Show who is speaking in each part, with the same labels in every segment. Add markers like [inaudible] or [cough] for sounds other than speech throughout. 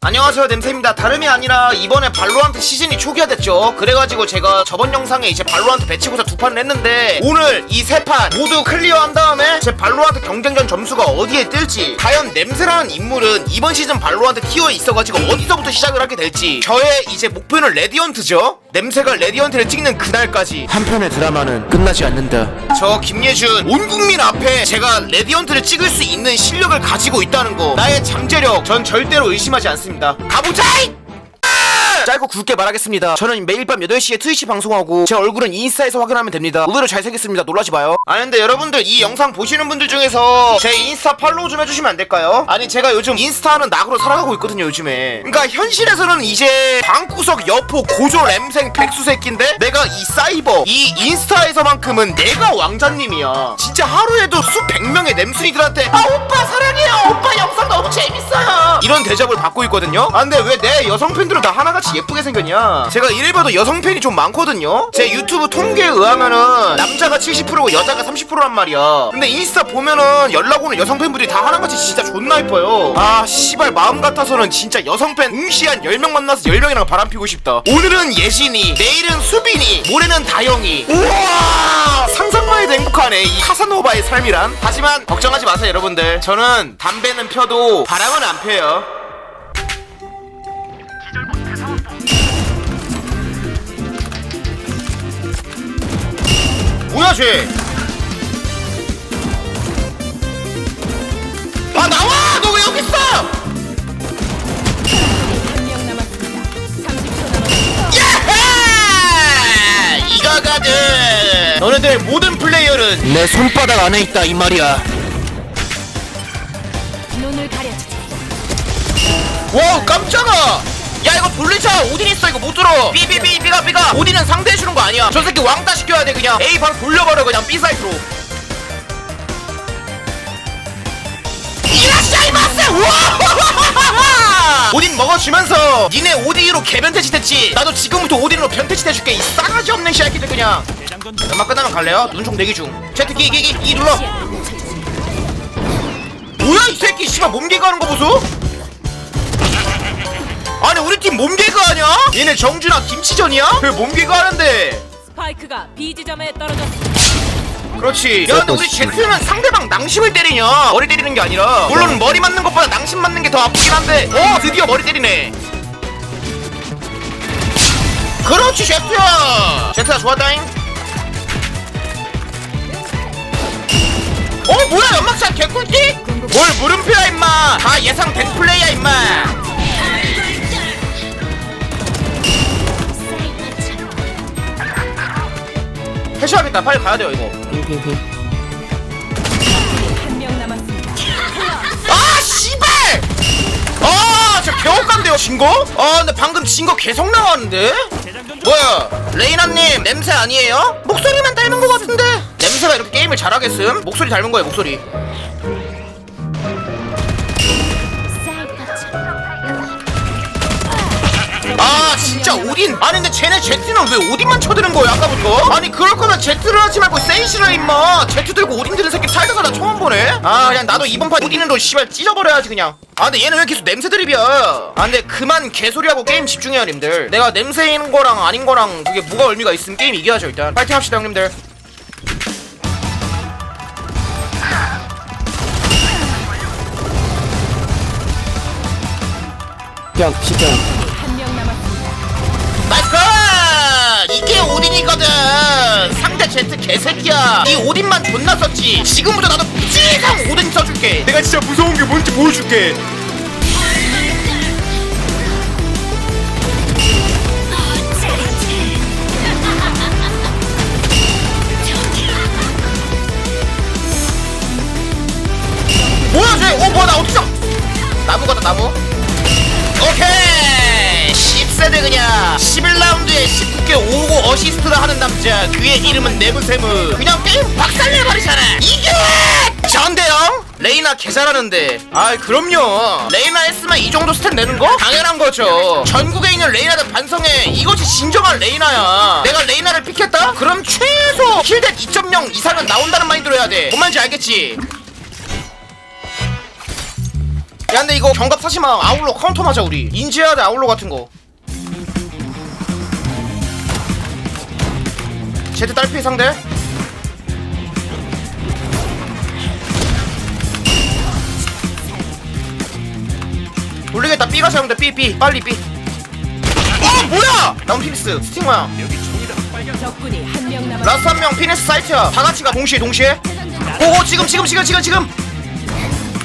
Speaker 1: 안녕하세요 냄새입니다. 다름이 아니라 이번에 발로란트 시즌이 초기화됐죠. 그래가지고 제가 저번 영상에 이제 발로란트 배치고사 두 판을 했는데 오늘 이 세 판 모두 클리어한 다음에 제 발로란트 경쟁전 점수가 어디에 뜰지 과연 냄새라는 인물은 이번 시즌 발로란트 티어에 있어가지고 어디서부터 시작을 하게 될지 저의 이제 목표는 레디언트죠? 냄새가 레디언트를 찍는 그날까지.
Speaker 2: 한 편의 드라마는 끝나지 않는다.
Speaker 1: 저 김예준 온 국민 앞에 제가 레디언트를 찍을 수 있는 실력을 가지고 있다는 거 나의 잠재력 전 절대로 의심하지 않습니다 가보자! 이! 짧고 굵게 말하겠습니다. 저는 매일 밤 8시에 트위치 방송하고 제 얼굴은 인스타에서 확인하면 됩니다. 의외로 잘생겼습니다. 놀라지 마요. 아 근데 여러분들 이 영상 보시는 분들 중에서 제 인스타 팔로우 좀 해주시면 안 될까요? 아니 제가 요즘 인스타하는 낙으로 살아가고 있거든요 요즘에. 그러니까 현실에서는 이제 방구석 여포 고조 램생 백수 새끼인데 내가 이 사이버 이 인스타에서만큼은 내가 왕자님이야. 진짜 하루에도 수백 명의 냄순이들한테 아 오빠 사랑해요. 오빠 영상 너무 재밌어요. 이런 대접을 받고 있거든요. 아 근데 왜 내 여성 팬들은 다 하나같이 예쁘게 생겼냐? 제가 이래봐도 여성 팬이 좀 많거든요. 제 유튜브 통계에 의하면은 남자가 70%고 여자가 30%란 말이야. 근데 인스타 보면은 연락 오는 여성 팬분들이 다 하나같이 진짜 존나 예뻐요. 아 씨발 마음 같아서는 진짜 여성 팬 웅시한 10명 만나서 10명이랑 바람 피고 싶다. 오늘은 예진이, 내일은 수빈이, 모레는 다영이. 우와 상상만 해도 행복하네 이 카사노바의 삶이란. 하지만 걱정하지 마세요 여러분들. 저는 담배는 펴도 바람은 안 펴요. 뭐야 쟤? 아 나와! 너 왜 여기 있어?
Speaker 3: 한명 남았습니다. 30초 남았습니다.
Speaker 1: 야하! 이거거든. 너네들 모든 플레이어는
Speaker 2: 내 손바닥 안에 있다 이 말이야.
Speaker 3: 눈을 가려주지.
Speaker 1: 와 깜짝아. 야 이거 돌리차 오딘 있어 이거 못 들어. 삐삐삐 삐가 삐가. 오딘은 상대해 주는 거 아니야. 저 새끼 왕따 시켜야 돼 그냥. A 바로 돌려버려 그냥. B 사이트로. 이라시아이마스 우와! [laughs] 오딘 먹어주면서 니네 오딘으로 개변태짓 했지. 나도 지금부터 오딘으로 변태짓 해줄게. 이 싸가지 없는 새끼들 그냥. 연막 끝나면 갈래요? 눈총 대기 중. 채트 끼끼끼 이 눌러. 뭐야 이 새끼? 씨발 몸개그 하는 거 보소? 아니 우리 팀 몸개그 하냐? 얘네 정준아 김치전이야? 왜 몸개그 하는데?
Speaker 3: 스파이크가 B 지점에 떨어졌습니다.
Speaker 1: 그렇지. 야 근데 우리 제트는 상대방 낭심을 때리냐? 머리 때리는 게 아니라. 물론 머리 맞는 것보다 낭심 맞는 게 더 아프긴 한데. 어 드디어 머리 때리네. 그렇지 제트야. 제트야 좋았다잉. 어 뭐야 연막샷 개꿀띠? 뭘 물음표야 임마. 다 예상된 플레이야 임마 해셔야겠다 빨리 가야 돼요 이거
Speaker 3: 한명 남았습니다.
Speaker 1: 아 씨발! 아, 저 개업간데요 진 거? 아, 근데 방금 진 거 계속 나왔는데? 뭐야, 레이나님 냄새 아니에요? 목소리만 닮은 거 같은데? 냄새가 이렇게 게임을 잘하겠음? 목소리 닮은 거예요, 목소리. 오딘? 아니 근데 쟤네 제트는 왜 오딘만 쳐드는 거야 아까부터? 아니 그럴 거면 제트를 하지 말고 세이시를 임마. 제트 들고 오딘 드는 새끼 살다 살다 처음 보네. 아 그냥 나도 이번 판 오딘으로 씨발 찢어버려야지 그냥. 아 근데 얘는 왜 계속 냄새 드립이야? 아 근데 그만 개소리하고 게임 집중해요 님들. 내가 냄새인 거랑 아닌 거랑 그게 뭐가 의미가 있으면 게임 이겨야죠 일단. 파이팅 합시다 형님들.
Speaker 2: 그냥 진짜
Speaker 1: 이게 오딘이거든. 상대 제트 개새끼야. 이 오딘만 존나 썼지. 지금부터 나도 무지성 오딘 써줄게. 내가 진짜 무서운 게 뭔지 보여줄게. 뭐야 쟤? 어 뭐야 나 어디서 나무 같다 나무. 오케이. 10세대 그냥. 11라운드에 19 개 5고 어시스트를 하는 남자 그의 이름은 네브세무. 그냥 게임 박살내버리잖아. 이게! 전대영 레이나 개 잘하는데. 아 그럼요. 레이나 했으면 이 정도 스탯 내는 거? 당연한 거죠. 전국에 있는 레이나들 반성해. 이것이 진정한 레이나야. 내가 레이나를 픽했다? 그럼 최소 킬댓 2.0 이상은 나온다는 마인드로 해야 돼뭔 말인지 알겠지? 야 근데 이거 경갑 사지마. 아울러 카운터 맞아 우리. 인지해야 돼 아울러 같은 거 제드 딸피 상대? 돌리겠다. B가 돼 B B. 빨리 B. 어 뭐야! 나온 피니스. 스팅마야?
Speaker 3: 적군이 한 명 남았습니다.
Speaker 1: 라스트 한 명 피니스 사이트야. 다 같이 가. 동시에 동시에. 오오 지금 지금 지금 지금 지금.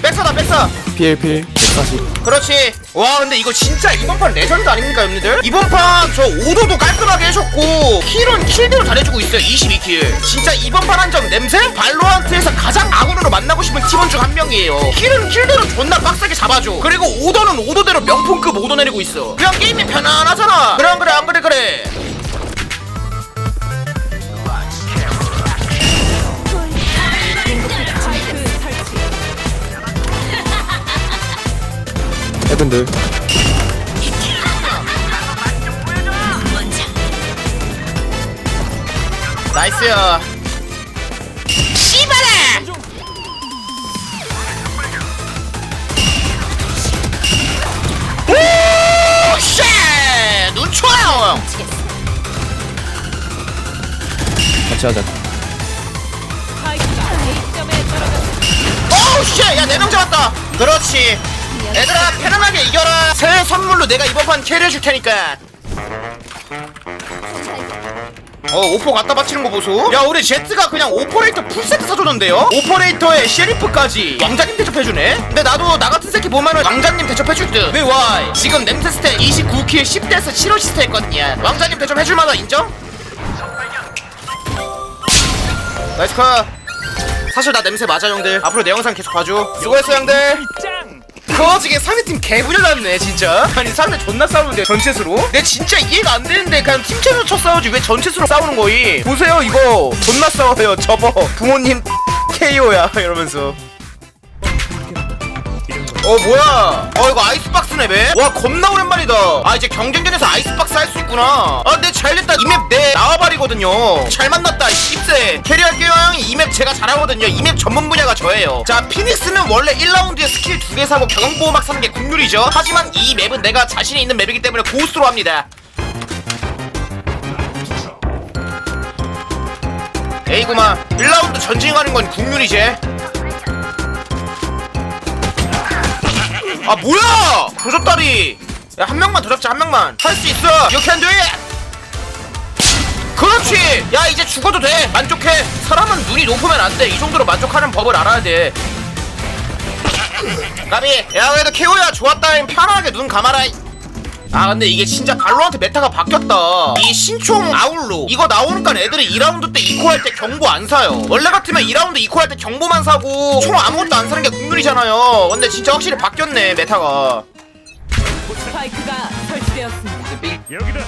Speaker 1: 백사다 백사.
Speaker 2: 필필. 140
Speaker 1: 그렇지 와 근데 이거 진짜 이번 판 레전드 아닙니까 여러분들? 이번 판 저 오도도 깔끔하게 해줬고 킬은 킬대로 잘해주고 있어요 22킬. 진짜 이번 판 한 점 냄새? 발로한트에서 가장 악으로 만나고 싶은 팀원 중 한 명이에요. 킬은 킬대로 존나 빡세게 잡아줘. 그리고 오도는 오도대로 명품급 오도 내리고 있어. 그냥 게임이 편안하잖아. 안 그래 안 그래 그래
Speaker 2: 헤븐들
Speaker 1: 나이스야 씨발아 오 쉣! 눈 쳐요
Speaker 2: 같이 하자.
Speaker 1: 오우 쉣! 야, 네 명 잡았다! 그렇지! 얘들아, 편안하게 이겨라! 새해 선물로 내가 이번 판 캐리해줄 테니까! 어, 오퍼 갖다 바치는 거 보소? 야, 우리 제트가 그냥 오퍼레이터 풀세트 사줬는데요? 오퍼레이터에 셰리프까지 왕자님 대접해주네? 근데 나도 나 같은 새끼 보면은 왕자님 대접해줄 듯! 왜, 와? 지금 냄새 스탯 29킬 10대에서 7어시스트 했거든요. 왕자님 대접해줄 만한 인정? 나이스 컷! 사실 나 냄새 맞아 형들 앞으로 내 영상 계속 봐줘 수고했어 형들 그 거지게 상대팀 개부려 났네 진짜. 아니 상대 존나 싸우는데 전체 수로? 내 진짜 이해가 안 되는데 그냥 팀체로 쳐 싸우지 왜 전체 수로 싸우는 거이 보세요 이거. 존나 싸워요 접어 부모님 KO야 이러면서. 어 뭐야? 어 이거 아이스박스네 배 와 겁나 오랜만이다. 아 이제 경쟁전에서 아이스박스 할 수 있구나. 아 근데 잘됐다. 이맵 내 나와버리거든요. 잘 만났다 10세 캐리할게요 형 이. 맵 제가 잘하거든요. 이 맵 전문 분야가 저예요. 자 피닉스는 원래 1라운드에 스킬 두개 사고 경보막 사는 게 국룰이죠. 하지만 이 맵은 내가 자신이 있는 맵이기 때문에 고스로 합니다. 에이구마 1라운드 전쟁하는 건 국룰이지 아 뭐야! 조졌다리. 야 한 명만 더 잡자 한 명만. 할 수 있어. You can 그렇지! 야 이제 죽어도 돼. 만족해. 사람은 눈이 높으면 안 돼 이 정도로 만족하는 법을 알아야 돼. 까비 야 그래도 케오야 좋았다 편하게 눈 감아라. 아 근데 이게 진짜 발로한테 메타가 바뀌었다. 이 신총 아울로. 이거 나오니까 애들이 2라운드 때 이코 할 때 경보 안 사요. 원래 같으면 2라운드 이코 할 때 경보만 사고 총 아무것도 안 사는 게 국룰이잖아요. 근데 진짜 확실히 바뀌었네 메타가.
Speaker 3: 스파이크가 설치되었습니다.
Speaker 4: 여기다.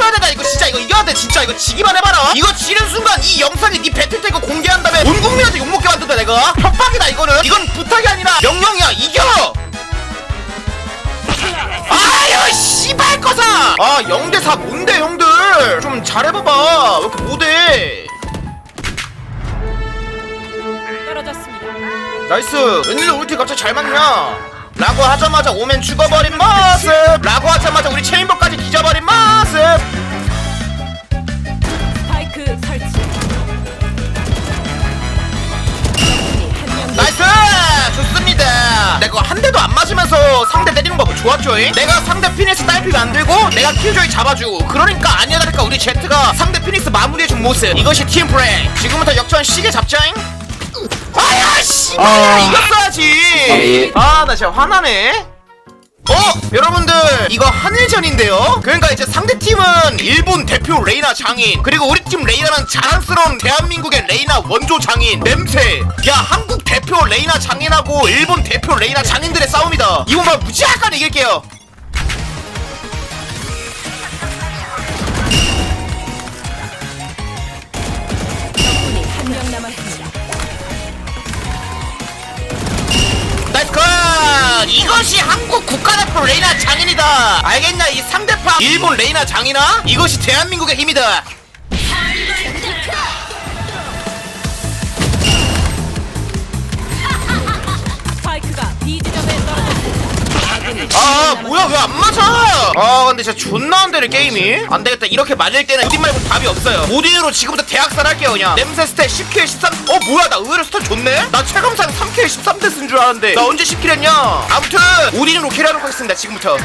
Speaker 1: 40 잡아줘야 된다. 이거 진짜 이거 이겨야 돼. 진짜 이거 지기만 해봐라. 이거 지는 순간 이 영상이 네 배틀 때거 공개한 다음에 온 국민한테 욕먹게 만든다 내가. 협박이다 이거는. 이건 부탁이 아니라 명령이야. 이겨! 아유 씨발 거사! 아 0대4 뭔데 형들? 좀 잘해봐봐. 왜 이렇게 못해?
Speaker 3: 떨어졌습니다.
Speaker 1: 나이스. 웬일로 우리 팀 갑자기 잘 막냐? 라고 하자마자 오면 죽어버린 모습! 라고 하자마자 우리 체인버까지
Speaker 3: 한
Speaker 1: 대도 안 맞으면서 상대 때리는 법은 좋았죠 잉? 내가 상대 피니스 딸피 만들고 내가 킬조이 잡아주고 그러니까 아니야 다를까 우리 제트가 상대 피니스 마무리해준 모습 이것이 팀 플레이 지금부터 역전 시계 잡자잉 아야 씨발
Speaker 2: 아.
Speaker 1: 이겼어야지 아 나 진짜 화나네 어? 여러분들 이거 한일전인데요? 그러니까 이제 상대팀은 일본 대표 레이나 장인 그리고 우리 팀 레이나는 자랑스러운 대한민국의 레이나 원조 장인 냄새. 야 한국 대표 레이나 장인하고 일본 대표 레이나 장인들의 싸움이다. 이거만 무지하게 이길게요.
Speaker 3: 적군이 한 명 남았습니다.
Speaker 1: 이것이 한국 국가대표 레이나 장인이다. 알겠냐 이 상대파? 일본 레이나 장이나? 이것이 대한민국의 힘이다 아 뭐야 왜 안 맞아? 아 근데 진짜 존나 안 되네 게임이. 안 되겠다. 이렇게 말릴 때는 오딘 말고 답이 없어요. 오딘으로 지금부터 대학살 할게요 그냥. 냄새 스탯 10킬 13 어 뭐야 나 의외로 스탯 좋네? 나 체감상 3킬 13대 쓴 줄 알았는데. 나 언제 10킬 했냐? 아무튼 오딘으로 캐리하도록 하겠습니다 지금부터.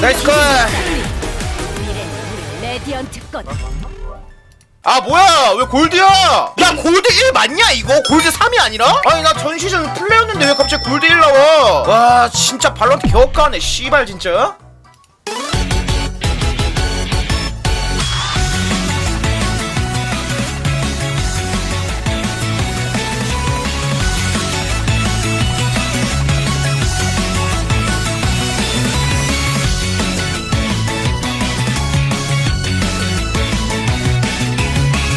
Speaker 1: 나이스 컷
Speaker 3: 것.
Speaker 1: 아. 뭐야? 왜 골드야? 야 골드 1 맞냐 이거? 골드 3이 아니라? 아니 나 전 시즌 플레이였는데 왜 갑자기 골드 1 나와? 와 진짜 발런트 개업가네 씨발 진짜